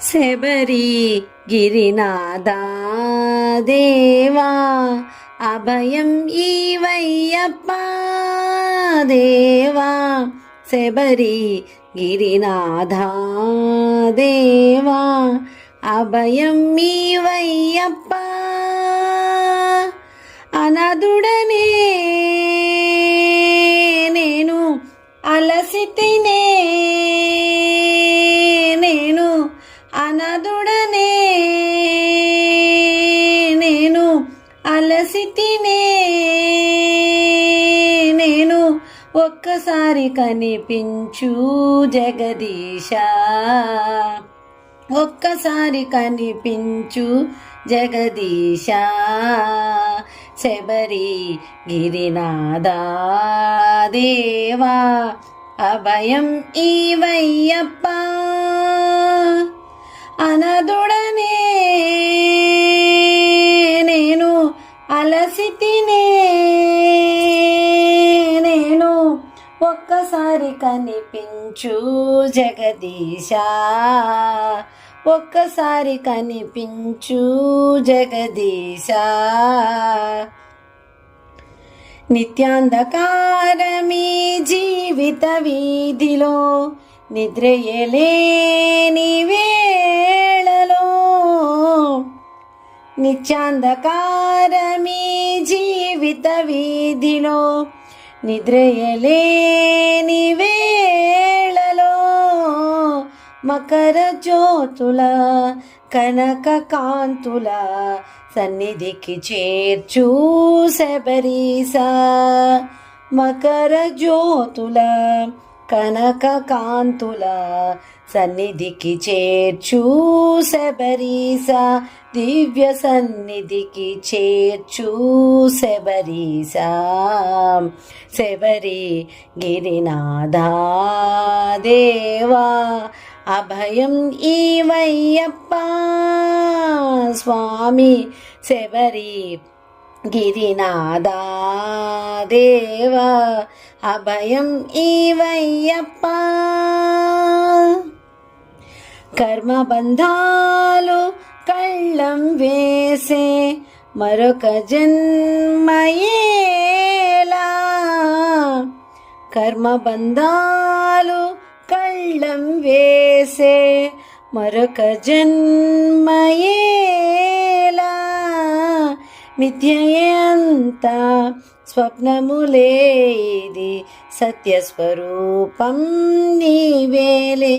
శబరి గిరినాదా దేవా అభయం ఈవయ్యప్ప దేవా శబరి గిరినాథా దేవా అభయం ఈవయ్యప్ప అనదుడనే నేను అలసితినే అలసితినే. నేను ఒక్కసారి కనిపించు జగదీశ. ఒక్కసారి కనిపించు జగదీశ. శబరి గిరినాదా దేవా అభయం ఈవయ్యప్ప అనదుడ ఒక్కసారి కనిపించు జగదీశ. ఒక్కసారి కనిపించు జగదీశ. నిత్యాంధకారమీ జీవిత వీధిలో నిద్రయలేని వేళలో నిత్యాంధకారమీ జీవిత వీధిలో నిద్రయలే మకర జ్యోతుల కనక కాంతుల సన్నిధికి చేర్చు శబరీస. మకర జ్యోతుల కనక కాంతుల సన్నిధికి చేర్చు శబరీస. దివ్య సన్నిధికి చేర్చు శబరీస. శబరి గిరినాథా దేవా అభయం ఈవయ్యప్ప. స్వామి శబరి గిరినాదా దేవా. అభయం ఈవయ్యప్ప. కర్మబంధాలు కళ్ళం వేసే మరొక జన్మయేలా. కర్మబంధాలు కళ్ళం చేసే మరొక జన్మయేలా మిథ్యయే అంతా స్వప్నములే ఇది సత్యస్వరూపం నీవేలే